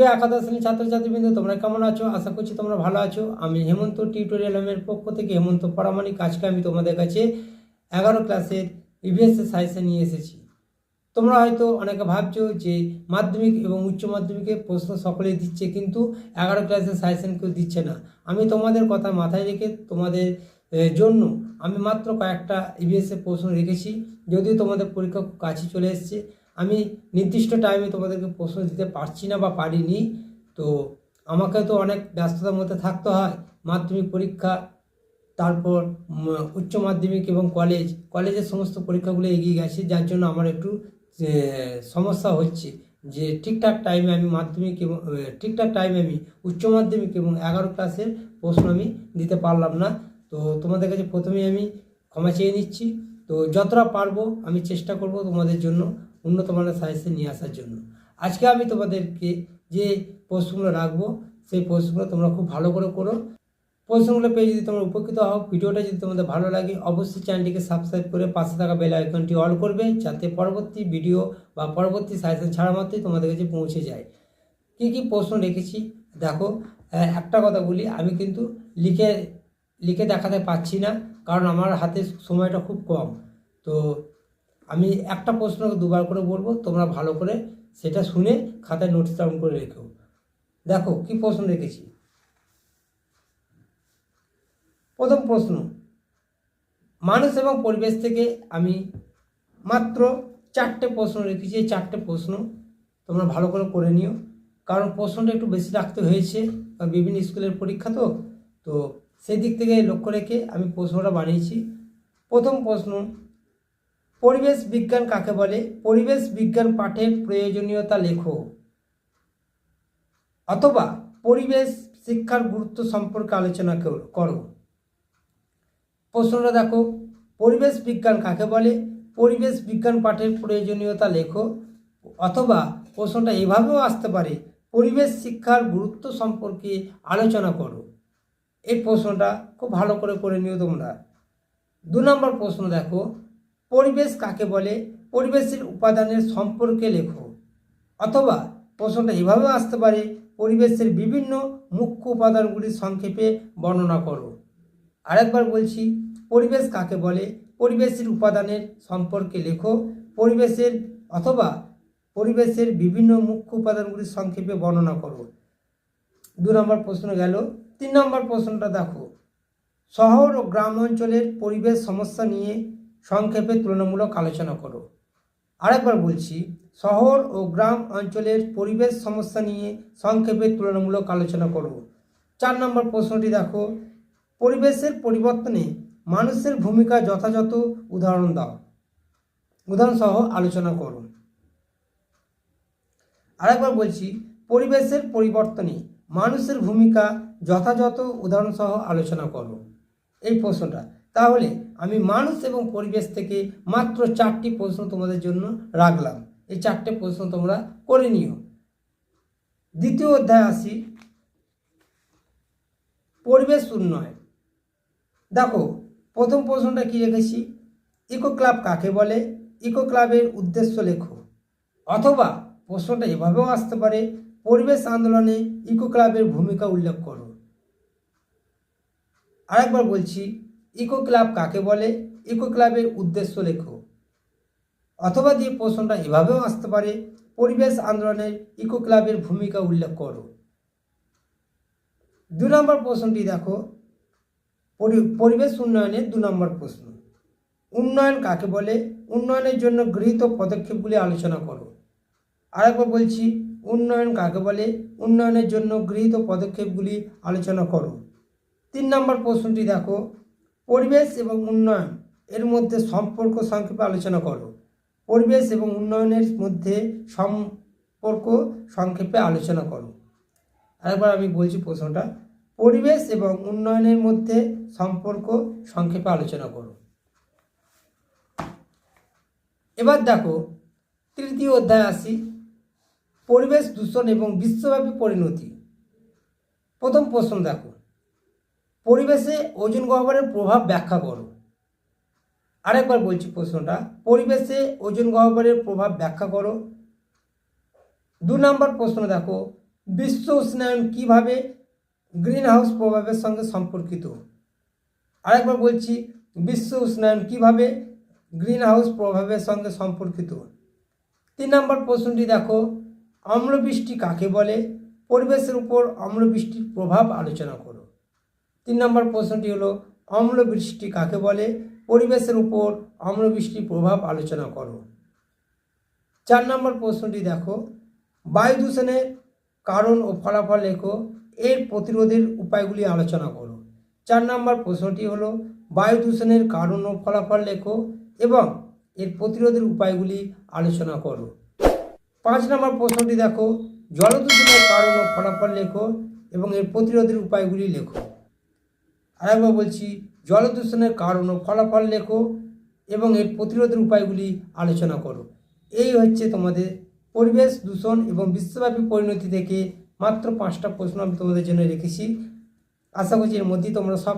প্রিয় একাদশ শ্রেণির ছাত্রছাত্রীবৃন্দ, তোমরা কেমন আছো? আশা করছি তোমরা ভালো আছো। আমি হেমন্ত টিউটোরিয়াল এর পক্ষ থেকে হেমন্ত পরামানিক আজকে আমি তোমাদের কাছে এগারো ক্লাসের ইভিএস সাইন্সে নিয়ে এসেছি। তোমরা হয়তো অনেকে ভাবছ যে মাধ্যমিক এবং উচ্চ মাধ্যমিকে প্রশ্ন সকলেই দিচ্ছে, কিন্তু এগারো ক্লাসের সাজেশন কেউ দিচ্ছে না। আমি তোমাদের কথা মাথায় রেখে তোমাদের জন্য আমি মাত্র কয়েকটা ইভিএসের প্রশ্ন রেখেছি। যদিও তোমাদের পরীক্ষা খুব কাছে চলে এসছে আমি নির্দিষ্ট টাইমে তোমাদেরকে প্রশ্ন দিতে পারছি না বা পারিনি। তো আমাকে তো অনেক ব্যস্ততার মধ্যে থাকতে হয়। মাধ্যমিক পরীক্ষা, তারপর উচ্চ মাধ্যমিক এবং কলেজ কলেজের সমস্ত পরীক্ষাগুলো এগিয়ে গেছে, যার জন্য আমার একটু সমস্যা হচ্ছে যে ঠিকঠাক টাইমে আমি মাধ্যমিক এবং ঠিকঠাক টাইমে আমি উচ্চ মাধ্যমিক এবং এগারো ক্লাসের প্রশ্ন আমি দিতে পারলাম না। তো তোমাদের কাছে প্রথমেই আমি ক্ষমা চেয়ে নিচ্ছি। তো যতটা পারব আমি চেষ্টা করব তোমাদের জন্য। উন্নত মানের সাজেশন নিয়ে আসার জন্য। আজকে আমি তোমাদেরকে যে প্রশ্নগুলো রাখব, সেই প্রশ্নগুলো তোমরা খুব ভালো করে করো। প্রশ্নগুলো পেয়ে যদি তোমরা উপকৃত হও, ভিডিওটা যদি তোমাদের ভালো লাগে, অবশ্যই চ্যানেলটিকে সাবস্ক্রাইব করে পাশে থাকা বেল আইকনটি অল করবে, যাতে পরবর্তী ভিডিও বা পরবর্তী সাজেশন ছাড়া মাত্রই তোমাদের কাছে পৌঁছে যায়। কী কী প্রশ্ন রেখেছি? দেখো একটা কথা বলি, আমি কিন্তু লিখে লিখে দেখাতে পাচ্ছি না, কারণ আমার হাতে সময়টা খুব কম। তো আমি একটা প্রশ্ন দুবার করে বলব, তোমরা ভালো করে সেটা শুনে খাতায় নোটস ডাউন করে রেখো। দেখো, কি প্রশ্ন রেখেছি? প্রথম প্রশ্ন, মানুষ এবং পরিবেশ থেকে আমি মাত্র চারটে প্রশ্ন রেখেছি। এই চারটে প্রশ্ন তোমরা ভালো করে করে নিও, কারণ প্রশ্নটা একটু বেশি রাখতে হয়েছে, কারণ বিভিন্ন স্কুলের পরীক্ষা তো তো সেই দিক থেকে লক্ষ্য রেখে আমি প্রশ্নটা বানিয়েছি। প্রথম প্রশ্ন পরিবেশ বিজ্ঞান কাকে বলে? পরিবেশ বিজ্ঞান পাঠের প্রয়োজনীয়তা লেখো। অথবা পরিবেশ শিক্ষার গুরুত্ব সম্পর্কে আলোচনা করো প্রশ্নটা দেখো, পরিবেশ বিজ্ঞান কাকে বলে? পরিবেশ বিজ্ঞান পাঠের প্রয়োজনীয়তা লেখো। অথবা প্রশ্নটা এভাবেও আসতে পারে, পরিবেশ শিক্ষার গুরুত্ব সম্পর্কে আলোচনা করো। এই প্রশ্নটা খুব ভালো করে করে নিও তোমরা। দু নম্বর প্রশ্ন দেখো পরিবেশ কাকে বলে? পরিবেশের উপাদানের সম্পর্কে লেখো। অথবা প্রশ্নটা এভাবেও আসতে পারে, পরিবেশের বিভিন্ন মুখ্য উপাদানগুলি সংক্ষেপে বর্ণনা করো। আরেকবার বলছি, পরিবেশ কাকে বলে? পরিবেশের উপাদানের সম্পর্কে লেখো। পরিবেশের অথবা পরিবেশের বিভিন্ন মুখ্য উপাদানগুলি সংক্ষেপে বর্ণনা করো। দু নম্বর প্রশ্ন গেল। তিন নম্বর প্রশ্নটা দেখো। শহর ও গ্রাম অঞ্চলের পরিবেশ সমস্যা নিয়ে সংক্ষেপে তুলনামূলক আলোচনা করো। আরেকবার বলছি, শহর ও গ্রাম অঞ্চলের পরিবেশ সমস্যা নিয়ে সংক্ষেপে তুলনামূলক আলোচনা করো। চার নম্বর প্রশ্নটি দেখো, পরিবেশের পরিবর্তনে মানুষের ভূমিকা যথাযথ উদাহরণ দাও। উদাহরণ সহ আলোচনা করো। আরেকবার বলছি, পরিবেশের পরিবর্তনে মানুষের ভূমিকা যথাযথ উদাহরণ সহ আলোচনা করো। এই প্রশ্নটা। তাহলে আমি মানুষ এবং পরিবেশ থেকে মাত্র চারটি প্রশ্ন তোমাদের জন্য রাখলাম। এই চারটে প্রশ্ন তোমরা করে নিও। দ্বিতীয় অধ্যায় আসি। পরিবেশ উন্নয়ন। দেখো, প্রথম প্রশ্নটা কি রেখেছি? ইকো ক্লাব কাকে বলে? ইকো ক্লাবের উদ্দেশ্য লেখো। অথবা প্রশ্নটা এভাবেও আসতে পারে, পরিবেশ আন্দোলনে ইকো ক্লাবের ভূমিকা উল্লেখ করো। আরেকবার বলছি ইকো ক্লাব কাকে বলে? ইকো ক্লাবের উদ্দেশ্য লেখো। অথবা দিয়ে প্রশ্নটা এভাবেও আসতে পারে, পরিবেশ আন্দোলনের ইকো ক্লাবের ভূমিকা উল্লেখ করো। দু নম্বর প্রশ্নটি দেখো। পরিবেশ উন্নয়নের দু নম্বর প্রশ্ন। উন্নয়ন কাকে বলে? উন্নয়নের জন্য গৃহীত পদক্ষেপগুলি আলোচনা করো। আরেকবার বলছি, উন্নয়ন কাকে বলে? উন্নয়নের জন্য গৃহীত পদক্ষেপগুলি আলোচনা করো। তিন নম্বর প্রশ্নটি দেখো। পরিবেশ এবং উন্নয়ন, এর মধ্যে সম্পর্ক সংক্ষেপে আলোচনা করো। পরিবেশ এবং উন্নয়নের মধ্যে সম্পর্ক সংক্ষেপে আলোচনা করো। আরেকবার আমি বলছি প্রশ্নটা। পরিবেশ এবং উন্নয়নের মধ্যে সম্পর্ক সংক্ষেপে আলোচনা করো। এবার দেখো, তৃতীয় অধ্যায় আসি। পরিবেশ দূষণ এবং বিশ্বব্যাপী পরিণতি। প্রথম প্রশ্ন দেখো। পরিবেশে ওজন গহ্বরের প্রভাব ব্যাখ্যা করো। আরেকবার বলছি প্রশ্নটা, পরিবেশে ওজন গহ্বরের প্রভাব ব্যাখ্যা করো। দু নম্বর প্রশ্ন দেখো, বিশ্ব উষ্ণায়ন কীভাবে গ্রিন হাউস প্রভাবের সঙ্গে সম্পর্কিত? আরেকবার বলছি, বিশ্ব উষ্ণায়ন কীভাবে গ্রিন হাউস প্রভাবের সঙ্গে সম্পর্কিত? তিন নম্বর প্রশ্নটি দেখো, অম্লবৃষ্টি কাকে বলে? পরিবেশের উপর অম্লবৃষ্টির প্রভাব আলোচনা করো। তিন নম্বর প্রশ্নটি হলো, অম্লবৃষ্টি কাকে বলে? পরিবেশের উপর অম্লবৃষ্টির প্রভাব আলোচনা করো। চার নম্বর প্রশ্নটি দেখো, বায়ু দূষণের কারণ ও ফলাফল লেখো, এর প্রতিরোধের উপায়গুলি আলোচনা করো। চার নম্বর প্রশ্নটি হলো, বায়ু দূষণের কারণ ও ফলাফল লেখো এবং এর প্রতিরোধের উপায়গুলি আলোচনা করো। পাঁচ নম্বর প্রশ্নটি দেখো জল দূষণের কারণ ও ফলাফল লেখো এবং এর প্রতিরোধের উপায়গুলি লেখো। আরেকবার বলছি জল দূষণের কারণ ও ফলাফল লেখো এবং এর প্রতিরোধের উপায়গুলি আলোচনা করো। এই হচ্ছে তোমাদের পরিবেশ দূষণ এবং বিশ্বব্যাপী পরিণতি থেকে মাত্র পাঁচটা প্রশ্ন আমি তোমাদের জন্য রেখেছি। আশা করছি এর মধ্যেই তোমরা সব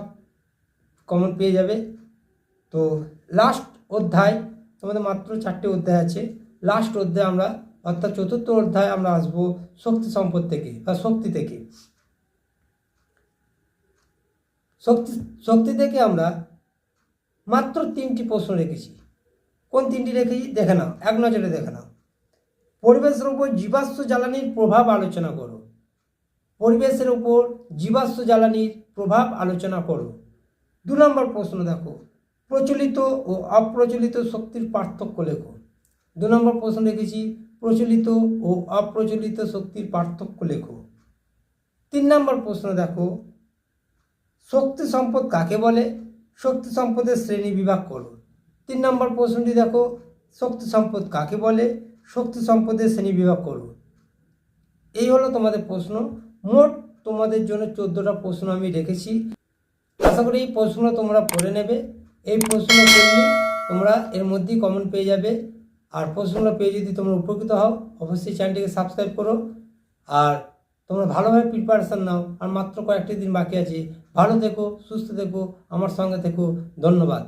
কমন পেয়ে যাবে। তো লাস্ট অধ্যায়, তোমাদের মাত্র চারটে অধ্যায় আছে। লাস্ট অধ্যায় আমরা, অর্থাৎ চতুর্থ অধ্যায় আমরা আসব শক্তি সম্পদ থেকে বা শক্তি থেকে। শক্তি শক্তি থেকে আমরা মাত্র তিনটি প্রশ্ন রেখেছি। কোন তিনটি রেখেছি দেখে নাও, এক নজরে দেখে নাও। পরিবেশের উপর জীবাশ্ম জ্বালানির প্রভাব আলোচনা করো। পরিবেশের উপর জীবাশ্ম জ্বালানির প্রভাব আলোচনা করো। দু নম্বর প্রশ্ন দেখো, প্রচলিত ও অপ্রচলিত শক্তির পার্থক্য লেখো। দু নম্বর প্রশ্ন রেখেছি, প্রচলিত ও অপ্রচলিত শক্তির পার্থক্য লেখো। তিন নম্বর প্রশ্ন দেখো শক্তি সম্পদ কাকে বলে? শক্তি সম্পদের শ্রেণি বিভাগ করো তিন নম্বর প্রশ্নটি দেখো, শক্তি সম্পদ কাকে বলে? শক্তি সম্পদের শ্রেণি বিভাগ করো এই হলো তোমাদের প্রশ্ন। মোট তোমাদের জন্য চোদ্দোটা প্রশ্ন আমি রেখেছি। আশা করি এই প্রশ্নগুলো তোমরা পড়ে নেবে। এই প্রশ্ন করলে তোমরা এর মধ্যেই কমন পেয়ে যাবে। আর প্রশ্নগুলো পেয়ে যদি তোমরা উপকৃত হও, অবশ্যই চ্যানেলটিকে সাবস্ক্রাইব করো। আর তোমরা ভালোভাবে প্রিপারেশান নাও। আর মাত্র কয়েকটি দিন বাকি আছে। ভালো থেকো সুস্থ থেকো আমার সঙ্গে থেকো ধন্যবাদ।